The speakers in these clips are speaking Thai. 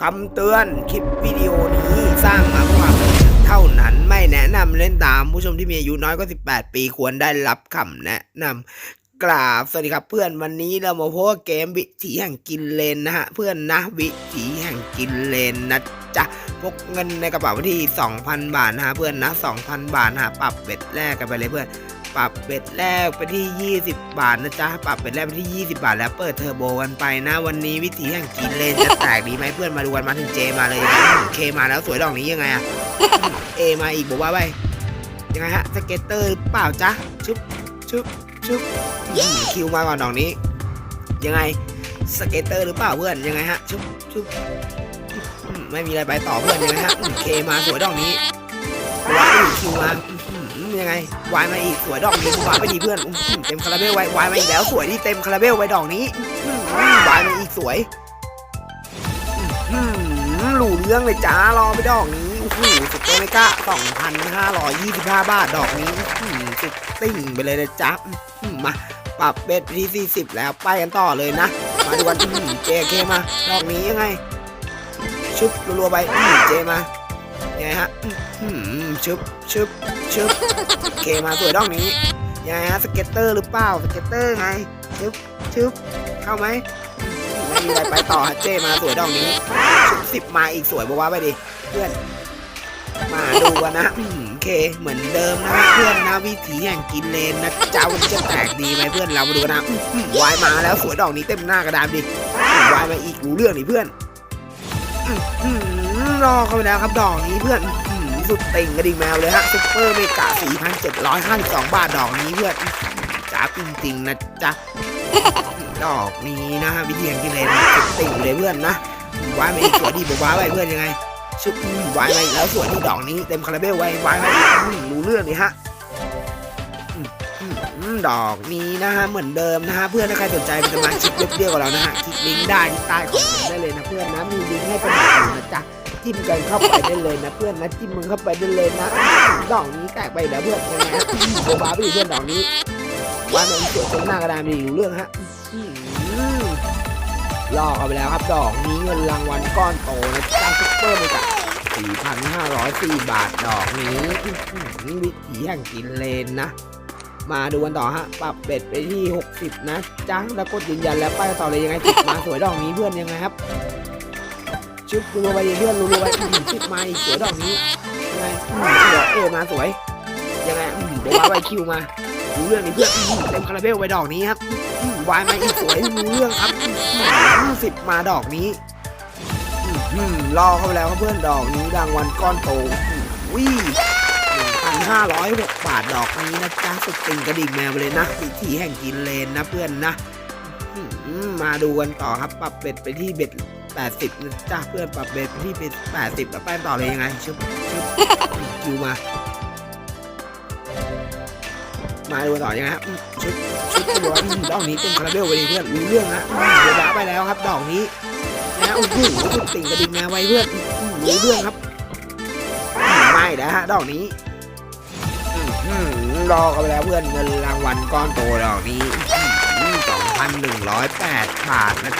คำเตือนคลิปวิดีโอนี้สร้างมาเพื่อความบันเทิงเท่านั้นไม่แนะนำเล่นตามผู้ชมที่มีอายุน้อยกว่า18 ปีควรได้รับคำแนะนำกราบสวัสดีครับเพื่อนวันนี้เรามาพบเกมวิถีแห่งกินเลนนะฮะเพื่อนนะวิถีแห่งกินเลนนะจ๊ะพกเงินในกระเป๋าที่ 2,000 บาทนะฮะเพื่อนนะ 2,000 บาทนะฮะปรับเบ็ดแรกกันไปเลยเพื่อน ปรับเบ็ดแรกไปที่ 20 บาทนะจ๊ะปรับเบ็ดแรกไปที่ 20 บาท แล้วเปิดเทอร์โบกันไปนะ วันนี้วิธีแห่งกินเลนจะแตกดีไหมเพื่อนมาดูกันมาถึงเจมาเลยนะเคมาแล้วสวยดอกนี้ยังไงอะเอมาอีกบอกว่าไปยังไงฮะสเก็ตเตอร์เปล่าจ๊ะชุบชุบชุบคิวมาก่อนดอกนี้ ยังไงสเก็ตเตอร์หรือเปล่าเพื่อนยังไงฮะชุบชุบไม่มีอะไรไปต่อเพื่อนยังไงฮะอืมเคมาสวยดอกนี้วายไปอีกคิวมา ยังไงวายมาอีกสวยดอกนี้วายไปดีเพื่อนเต็มคาราเบลไว้วายมาอีกแล้วสวยที่เต็มคาราเบลไว้ดอกนี้วายมาอีกสวยอืมหลูเรื่องเลยจ้ารอไปดอกนี้โอ้โหสุดโตเมก้าสองพันห้าร้อยยี่สิบห้าบาทดอกนี้สุดติ่งไปเลยนะจ๊ะมาปรับเบ็ดไปที่40แล้วไปกันต่อเลยนะ มาดูกันเจเคมา ดอกนี้ยังไง ชุบรัวๆไปเจมา ยังไงฮะอืมชุบชุบชุบเคมาสวยดอกนี้ยังไงฮะสเก็ตเตอร์หรือเปล่าสเก็ตเตอร์ไงชุบชุบเข้าไหมอืมไม่มีอะไรไปต่อฮะเจมาสวยดอกนี้ชุบสิบมาอีกสวยบอกว่าไปดิเพื่อน มาดูกันนะอืมโอเคเหมือนเดิมนะเพื่อนนะวิถีแห่งกินเลนนะเจ้าวันนี้จะแตกดีไหมเพื่อนเรามาดูกันนะอืมอืมวายมาแล้วสวยดอกนี้เต็มหน้ากระดานดิอืมวายมาอีกรู้เรื่องนี่เพื่อนอืมอืม รอเข้าไปแล้วครับดอกนี้เพื่อนสุดติ่งกระดิ่งแมวเลยฮะซุปเปอร์เมกา4,752 บาทดอกนี้เพื่อนจ้าจริงๆนะจ๊ะดอกนี้นะฮะวิธีแห่งกินเลนสุดติ่งเลยเพื่อนนะวายมาอีกสวยดีบอกว่าไปเพื่อนยังไงชุบวายมาอีกแล้วสวยที่ดอกนี้เต็มคาราเบลไว้วายมาอีกอืมรู้เรื่องนี่ฮะดอกนี้นะฮะเหมือนเดิมนะฮะเพื่อนถ้าใครสนใจเป็นสมาชิกเว็บเดียวกับเรานะฮะคลิกลิงก์ได้ที่ใต้คอมเมนต์ได้เลยนะเพื่อนนะมีลิงก์ให้สมัครอยู่นะจ๊ะ จิ้มกันเข้าไปได้เลยนะเพื่อนนะจิ้มมึงเข้าไปได้เลยนะดอกนี้แตกไปแล้วเพื่อนยังไงฮะโบบาไปอีกเพื่อนดอกนี้ว่ามาอีกสวยตรงหน้ากระดานมีรู้เรื่องฮะอืมลอกเอาไปแล้วครับดอกนี้เงินรางวัลก้อนโตนะจ๊ะซุปเปอร์เลยจ้ะ4,504 บาทดอกนี้วิถีแห่งกินเลนนะ มาดูกันต่อฮะ ปรับเบ็ดไปที่ 60 นะจ้าแล้วกดยืนยันแล้วไปต่อเลยยังไงติดมาสวยดอกนี้เพื่อนยังไงครับ ชุดรัวไปเพื่อนรัวไปอื้อหือติดมาอีกสวยดอกนี้ยังไงอื้ออมาสวยยังไงเดี๋ยวว่าไปคิวมาดูเรื่องนี้เพื่อนเต็มคาราเบลไปดอกนี้ครับวายมาอีกสวยรู้เรื่องครับสิบมาดอกนี้อืมรอเข้าไปแล้วครับเพื่อนดอกนี้รางวัลก้อนโตวิหนึ่งพันห้าร้อยหกบาทดอกนี้นะจ๊ะสุดติ่งกระดิ่งแมวไปเลยนะวิธีแห่งกินเลนนะเพื่อนนะมมาดูกันต่อครับปรับเบ็ดไปที่เบ็ด แปดสิบนะจ๊ะเพื่อนปรับเบ็ดไปที่เบ็ดแปดสิบแล้วไปต่อเลยยังไงชุบชุบคิวมา มาดูกันต่อยังไงครับชุดชุดตัวดอกนี้เต็มคาราเบลไปเลยเพื่อนรู้เรื่องนะเดี๋ยวดาไปแล้วครับดอกนี้นะโอ้โหติ่งกระดิ่งแมวไว้เพื่อนมรู้เรื่องครับอืมไม่นะฮะดอกนี้อืมอืมรอกันไปแล้วเพื่อนเงินรางวัลก้อนโตดอกนี้สองพันหนึ่งร้อยแปดบาทนะ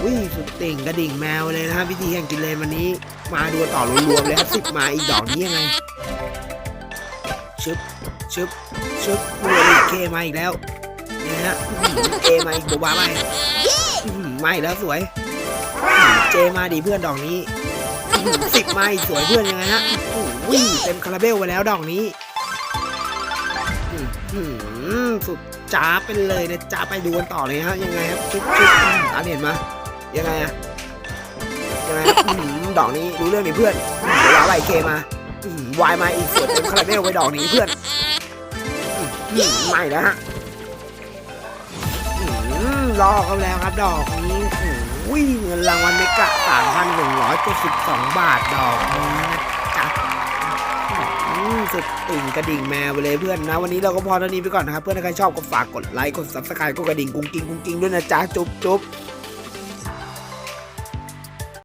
โอ้ยสุดติ่งกระดิ่งแมวเลยนะฮะวิธีแห่งกินเลนวันนี้ มาดูต่อรวมๆเลยครับสิบมาอีกดอกนี้ยังไงชึบชึบชึบรวอีกเคมาอีกแล้วนะฮะเอมาอีกบัวาไปไม่แล้วสวย เจมาดีเพื่อนดอกนี้สิบมาอีสวยเพื่อนยังไงฮะโอ้โหเต็มคาราเบลไปแล้วดอกนี้สุด จ้าไปเลยนะจ้าไปดูกันต่อเลยฮะยังไงครับชุดชุดอื้อหือตาเห็นมายังไงอะยังไงครับดอกนี้รู้เรื่องนี่เพื่อนเดี๋ยวเอาไอเคมาวายมาอีกสวยเต็มคาราเบลไว้ดอกนี้เพื่อนอื้อหือไม่แล้วฮะรอกันแล้วครับดอกนี้โอ้ยเงินรางวัลเมกะ3,172บาทดอกนี้นะจ๊ะอืม สุดติ่งกระดิ่งแมวไปเลยเพื่อนนะ วันนี้เราก็พอเท่านี้ไปก่อนนะครับ เพื่อนถ้าใครชอบก็ฝากกดไลค์กดซับสไครต์กดกระดิ่งกุ้งกิ้งกุ้งกิ้งด้วยนะจ๊ะจุ๊บจุ๊บ